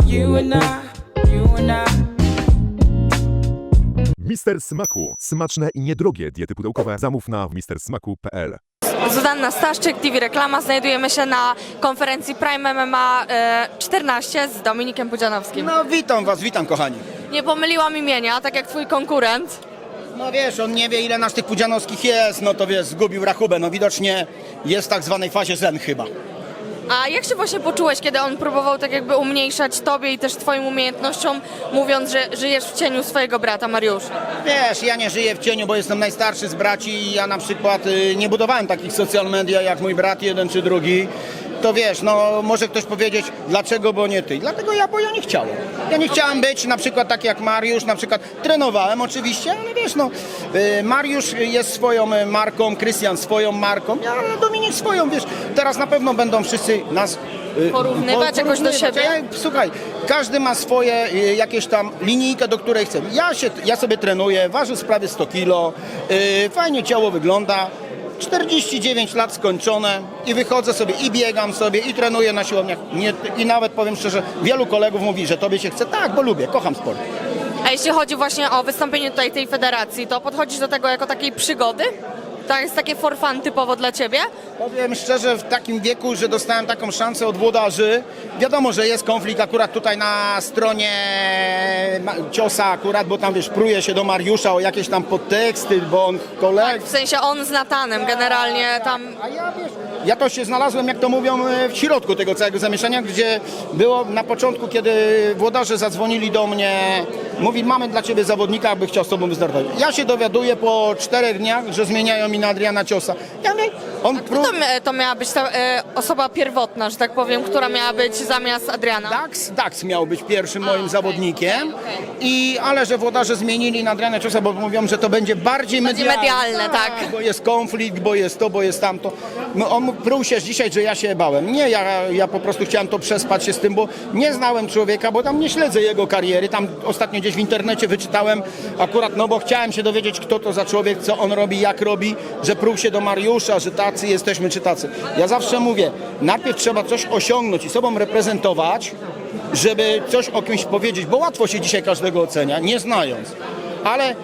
You and I, you and I. Mister Smaku. Smaczne i niedrogie diety pudełkowe zamów na mistersmaku.pl. Zuzanna Staszczyk, TV Reklama. Znajdujemy się na konferencji Prime MMA e, 14 z Dominikiem Pudzianowskim. No witam was, witam kochani. Nie pomyliłam imienia, tak jak twój konkurent. No wiesz, on nie wie ile nas tych pudzianowskich jest, no to wiesz, zgubił rachubę. No widocznie jest w tak zwanej fazie zen chyba. A jak się właśnie poczułeś, kiedy on próbował tak jakby umniejszać tobie i też twoim umiejętnościom, mówiąc, że żyjesz w cieniu swojego brata Mariusza? Wiesz, ja nie żyję w cieniu, bo jestem najstarszy z braci i ja na przykład y, nie budowałem takich social media jak mój brat jeden czy drugi. To wiesz, no może ktoś powiedzieć, dlaczego, bo nie ty. Dlatego ja, bo ja nie chciałem. Ja nie chciałem być na przykład tak jak Mariusz, na przykład trenowałem oczywiście, ale wiesz, no y, Mariusz jest swoją y, marką, Krystian swoją marką, ja Dominik swoją, wiesz. Teraz na pewno będą wszyscy nas y, Porównywać jakoś do siebie? Ja, słuchaj, każdy ma swoje jakieś tam linijkę, do której chce. Ja, się, ja sobie trenuję, ważę prawie 100 kilo, fajnie ciało wygląda. 49 lat skończone i wychodzę sobie i biegam sobie i trenuję na siłowniach. Nie, I nawet powiem szczerze, wielu kolegów mówi, że tobie się chce. Tak, bo lubię, kocham sport. A jeśli chodzi właśnie o wystąpienie tutaj tej federacji, to podchodzisz do tego jako takiej przygody? To jest takie for fun typowo dla ciebie? Powiem szczerze, w takim wieku, że dostałem taką szansę od włodarzy, wiadomo, że jest konflikt akurat tutaj na stronie ciosa akurat, bo tam wiesz, pruje się do Mariusza o jakieś tam podteksty, bo on koleg... W sensie on z Natanem generalnie tam... A ja wiesz, ja to się znalazłem, jak to mówią, e, w środku tego całego zamieszania, gdzie było na początku, kiedy włodarze zadzwonili do mnie, mówi, mamy dla ciebie zawodnika, aby chciał z tobą wystartować. Ja się dowiaduję po czterech dniach, że zmieniają mi na Adriana Ciosa. Ja mówię, on Kto pró- to, to miała być ta e, osoba pierwotna, że tak powiem, która miała być zamiast Adriana? Dax, Dax miał być pierwszym moim okej, zawodnikiem, okej, i, ale że włodarze zmienili na Adriana Ciosa, bo mówią, że to będzie bardziej Bardziej medialne. medialne, tak. Bo jest konflikt, bo jest to, bo jest tamto. No, on pruł się dzisiaj, że ja się bałem. Nie, ja, ja po prostu chciałem to przespać się z tym, bo nie znałem człowieka, bo tam nie śledzę jego kariery. Tam ostatnio gdzieś w internecie wyczytałem akurat, no bo chciałem się dowiedzieć, kto to za człowiek, co on robi, jak robi, że pruł się do Mariusza, że tacy jesteśmy, czy tacy. Ja zawsze mówię, najpierw trzeba coś osiągnąć i sobą reprezentować, żeby coś o kimś powiedzieć, bo łatwo się dzisiaj każdego ocenia, nie znając. Ale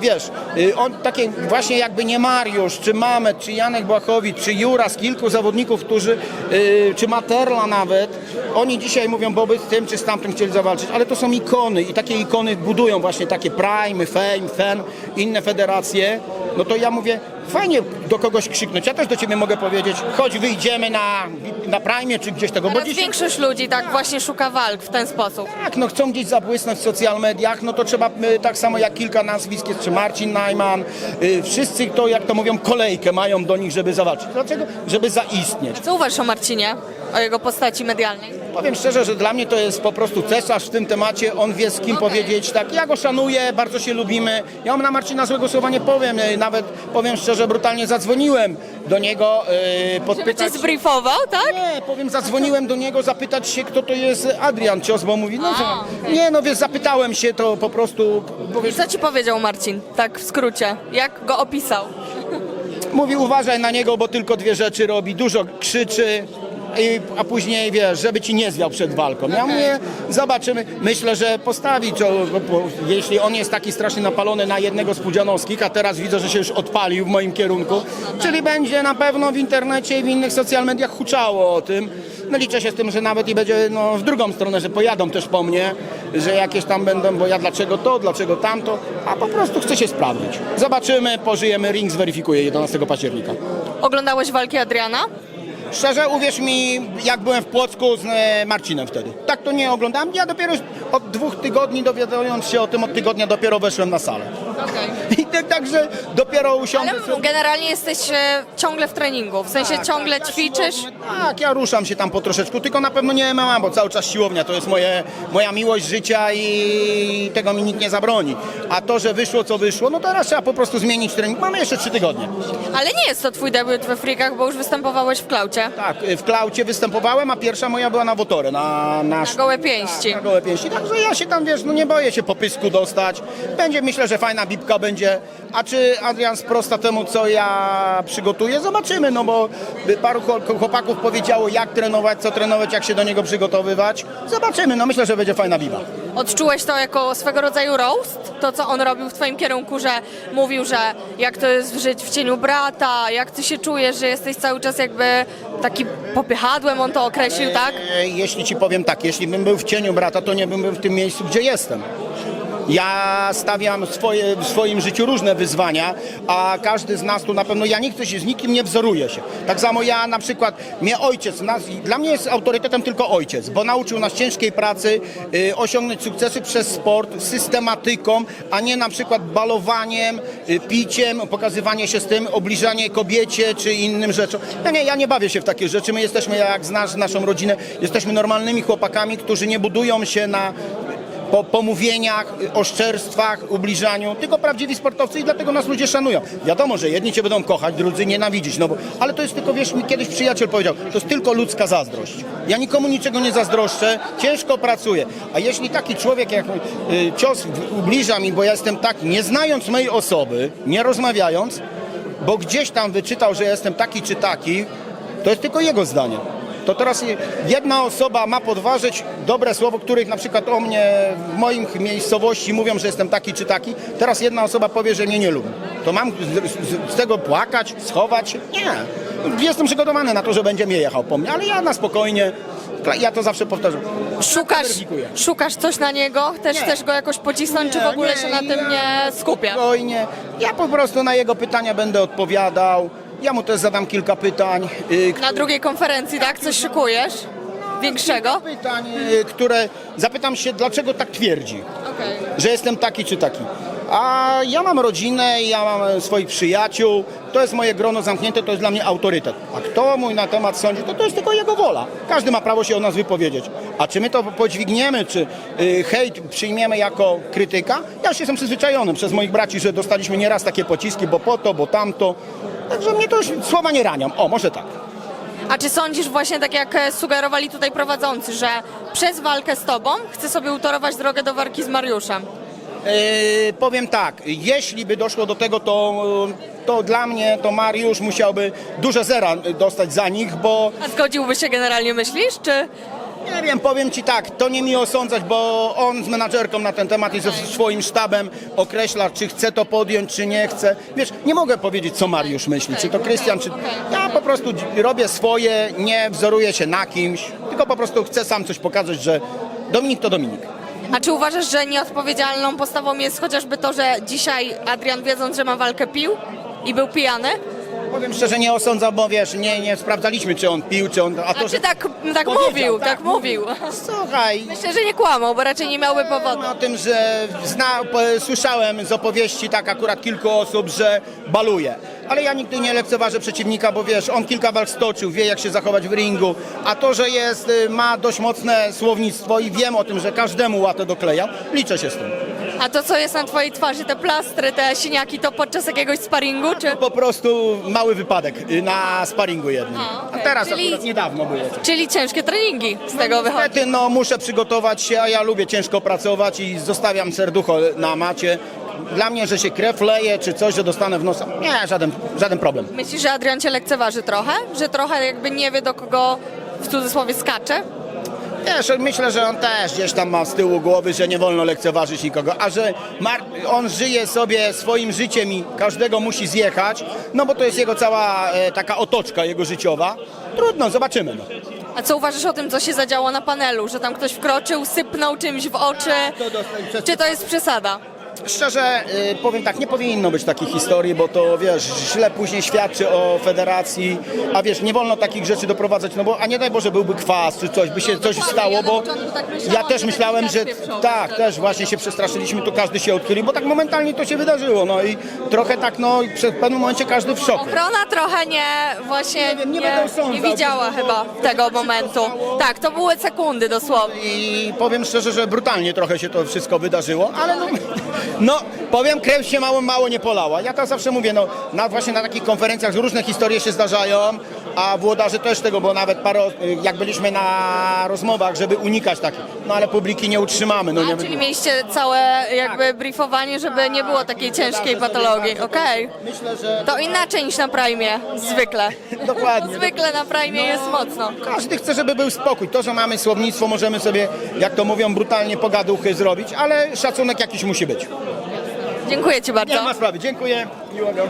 wiesz, y, on takie właśnie jakby nie Mariusz, czy Mamet, czy Janek Błachowicz, czy Juras, kilku zawodników, którzy, y, czy Materla nawet, oni dzisiaj mówią, bo by z tym czy z tamtym chcieli zawalczyć, ale to są ikony i takie ikony budują właśnie takie Prime, Fame, FEN, inne federacje, no to ja mówię, fajnie do kogoś krzyknąć, ja też do ciebie mogę powiedzieć, chodź wyjdziemy na, na Prime czy gdzieś tego, bo Teraz dzisiaj... większość ludzi tak właśnie szuka walk w ten sposób. Tak, no chcą gdzieś zabłysnąć w social mediach, no to trzeba y, tak samo jak kilka nazwisk jest, czy Marcin Najman, y, wszyscy to, jak to mówią, kolejkę mają do nich, żeby zawalczyć. Dlaczego? Żeby zaistnieć. Co uważasz o Marcinie? O jego postaci medialnej? Powiem szczerze, że dla mnie to jest po prostu cesarz w tym temacie, on wie z kim Okej. powiedzieć, tak, ja go szanuję, bardzo się lubimy, ja mam na Marcina złego słowa nie powiem, y, nawet powiem szczerze, brutalnie zadzwoniłem do niego, y, Żeby podpytać cię zbriefował, tak? Nie, powiem, zadzwoniłem do niego zapytać się, kto to jest Adrian Cios, bo mówi, no co, nie, no wiesz, zapytałem się to po prostu, bo wiesz, co ci powiedział Marcin? Tak w skrócie. Jak go opisał? mówi, uważaj na niego, bo tylko dwie rzeczy robi, dużo krzyczy, i, a później wiesz, żeby ci nie zwiał przed walką. Ja mówię, zobaczymy, myślę, że postawi, bo, bo, jeśli on jest taki strasznie napalony na jednego z Pudzianowskich, a teraz widzę, że się już odpalił w moim kierunku, czyli będzie na pewno w internecie i w innych social mediach huczało o tym. No liczę się z tym, że nawet i będzie no, w drugą stronę, że pojadą też po mnie, że jakieś tam będą, bo ja dlaczego to, dlaczego tamto, a po prostu chcę się sprawdzić. Zobaczymy, pożyjemy, ring zweryfikuje 11 października. Oglądałeś walki Adriana? Szczerze, uwierz mi, jak byłem w Płocku z e, Marcinem wtedy. Tak to nie oglądałem. Ja dopiero od dwóch tygodni, dowiadując się o tym od tygodnia, dopiero weszłem na salę. Okej. Tak, także dopiero usiądę Ale generalnie jesteś e, ciągle w treningu, w sensie ciągle ćwiczysz. Tak, ja ruszam się tam po troszeczku, tylko na pewno nie MMA, bo cały czas siłownia to jest moje, moja miłość życia i tego mi nikt nie zabroni. A to, że wyszło co wyszło, no teraz trzeba po prostu zmienić trening. Mamy jeszcze trzy tygodnie. Ale nie jest to twój debiut we frikach, bo już występowałeś w klaucie. Tak, w Klaucie występowałem, a pierwsza moja była na Wotorę, na, na, Na gołe pięści. na gołe pięści. Także ja się tam, wiesz, no nie boję się po pysku dostać. Będzie, myślę, że fajna bibka będzie. A czy Adrian sprosta temu, co ja przygotuję? Zobaczymy, no bo paru chłop- chłopaków powiedziało, jak trenować, co trenować, jak się do niego przygotowywać. Zobaczymy, no myślę, że będzie fajna biwa. Odczułeś to jako swego rodzaju roast? To, co on robił w twoim kierunku, że mówił, że jak to jest żyć w cieniu brata, jak ty się czujesz, że jesteś cały czas jakby taki popychadłem, on to określił, tak? E, Jeśli ci powiem tak, jeśli bym był w cieniu brata, to nie bym był w tym miejscu, gdzie jestem. Ja stawiam swoje, w swoim życiu różne wyzwania, a każdy z nas tu na pewno, ja nie chcę się z nikim nie wzoruję się. Tak samo ja na przykład, mnie ojciec, nas, dla mnie jest autorytetem tylko ojciec, bo nauczył nas ciężkiej pracy, y, osiągnąć sukcesy przez sport, systematyką, a nie na przykład balowaniem, y, piciem, pokazywanie się z tym, obliżanie kobiecie czy innym rzeczom. Ja nie, ja nie bawię się w takie rzeczy, my jesteśmy, jak znasz naszą rodzinę, jesteśmy normalnymi chłopakami, którzy nie budują się na po pomówieniach, oszczerstwach, ubliżaniu, tylko prawdziwi sportowcy i dlatego nas ludzie szanują. Wiadomo, że jedni cię będą kochać, drudzy nienawidzić, no bo, ale to jest tylko, wiesz, mi kiedyś przyjaciel powiedział, to jest tylko ludzka zazdrość. Ja nikomu niczego nie zazdroszczę, ciężko pracuję. A jeśli taki człowiek jak y, cios ubliża mi, bo ja jestem taki, nie znając mojej osoby, nie rozmawiając, bo gdzieś tam wyczytał, że jestem taki czy taki, to jest tylko jego zdanie. To teraz jedna osoba ma podważyć dobre słowo, których na przykład o mnie w moich miejscowości mówią, że jestem taki czy taki. Teraz jedna osoba powie, że mnie nie lubi. To mam z, z, tego płakać, schować? Nie. Jestem przygotowany na to, że będzie mnie jechał po mnie, ale ja na spokojnie, ja to zawsze powtarzam. Szukasz, szukasz coś na niego? Też Nie. chcesz go jakoś pocisnąć, czy w ogóle się na tym ja- nie skupia? Spokojnie. Ja po prostu na jego pytania będę odpowiadał. Ja mu też zadam kilka pytań. y, Na drugiej konferencji, tak? Coś szykujesz? Większego? pytań, y, które zapytam się, dlaczego tak twierdzi, Okej. że jestem taki czy taki. A ja mam rodzinę, ja mam swoich przyjaciół, to jest moje grono zamknięte, to jest dla mnie autorytet. A kto mój na temat sądzi, to to jest tylko jego wola. Każdy ma prawo się o nas wypowiedzieć. A czy my to podźwigniemy, czy y, hejt przyjmiemy jako krytyka? Ja już jestem przyzwyczajony przez moich braci, że dostaliśmy nieraz takie pociski, bo po to, bo tamto. Także mnie to już słowa nie ranią. O, może tak. A czy sądzisz właśnie tak jak e, sugerowali tutaj prowadzący, że przez walkę z tobą chce sobie utorować drogę do walki z Mariuszem? Yy, powiem tak, jeśli by doszło do tego, to, to dla mnie to Mariusz musiałby duże zera dostać za nich, bo A zgodziłby się generalnie, myślisz, czy... nie wiem, powiem Ci tak, to nie mi osądzać, bo on z menadżerką na ten temat i ze swoim sztabem określa, czy chce to podjąć, czy nie chce. Wiesz, nie mogę powiedzieć, co Mariusz myśli, czy to Krystian, czy... Ja po prostu robię swoje, nie wzoruję się na kimś, tylko po prostu chcę sam coś pokazać, że Dominik to Dominik. A czy uważasz, że nieodpowiedzialną postawą jest chociażby to, że dzisiaj Adrian wiedząc, że ma walkę pił i był pijany? Powiem szczerze, nie osądzam, bo wiesz, nie, nie sprawdzaliśmy, czy on pił, czy on... A czy tak, tak Powiedział, mówił, tak, tak mówił. Słuchaj, Myślę, że nie kłamał, bo raczej nie miałby powodu. o tym, że zna, słyszałem z opowieści tak akurat kilku osób, że baluje. Ale ja nigdy nie lekceważę przeciwnika, bo wiesz, on kilka walk stoczył, wie jak się zachować w ringu, a to, że jest, y, ma dość mocne słownictwo i wiem o tym, że każdemu łatę dokleja, liczę się z tym. A to, co jest na twojej twarzy, te plastry, te siniaki, to podczas jakiegoś sparingu, czy... Po prostu mały wypadek y, na sparingu jednym. A, okej. Teraz Czyli- akurat niedawno było. Czyli ciężkie treningi z tego wychodzi. Niestety, no muszę przygotować się, a ja lubię ciężko pracować i zostawiam serducho na macie. Dla mnie, że się krew leje, czy coś, że dostanę w nos, nie, żaden, żaden problem. Myślisz, że Adrian cię lekceważy trochę? Że trochę jakby nie wie, do kogo w cudzysłowie skacze? Wiesz, myślę, że on też gdzieś tam ma z tyłu głowy, że nie wolno lekceważyć nikogo, a że on żyje sobie swoim życiem i każdego musi zjechać, no bo to jest jego cała e, taka otoczka jego życiowa. Trudno, zobaczymy. No. A co uważasz o tym, co się zadziało na panelu? Że tam ktoś wkroczył, sypnął czymś w oczy? Przez- Czy to jest przesada? Szczerze y, powiem tak, nie powinno być takich historii, bo to wiesz, źle później świadczy o federacji, a wiesz, nie wolno takich rzeczy doprowadzać, no bo a nie daj Boże byłby kwas czy coś, by się coś stało, bo tak ja też myślałem, że tak, wtedy. też właśnie się przestraszyliśmy, tu każdy się odchylił, bo tak momentalnie to się wydarzyło, no i trochę tak, no i w pewnym momencie każdy w szoku. Ochrona trochę nie, właśnie Nie nie widziała bo- chyba tego tak momentu. Tak, to były sekundy dosłownie. I powiem szczerze, że brutalnie trochę się to wszystko wydarzyło, ale no, no powiem, krew się mało, mało nie polała. Ja to zawsze mówię, no na, właśnie na takich konferencjach różne historie się zdarzają, a włodarze też tego, bo nawet parę, y, jak byliśmy na rozmowach, żeby unikać takich, no ale publiki nie utrzymamy. No nie A, czyli mieliście całe jakby briefowanie, żeby nie było takiej ciężkiej patologii. Okej. Myślę, że To inaczej niż na Prime, zwykle. Dokładnie. Zwykle na Prime jest mocno. każdy chce, żeby był spokój. To, że mamy słownictwo, możemy sobie, jak to mówią, brutalnie pogaduchy zrobić, ale szacunek jakiś musi być. Dziękuję Ci bardzo. Nie ma sprawy. Dziękuję. Miłego.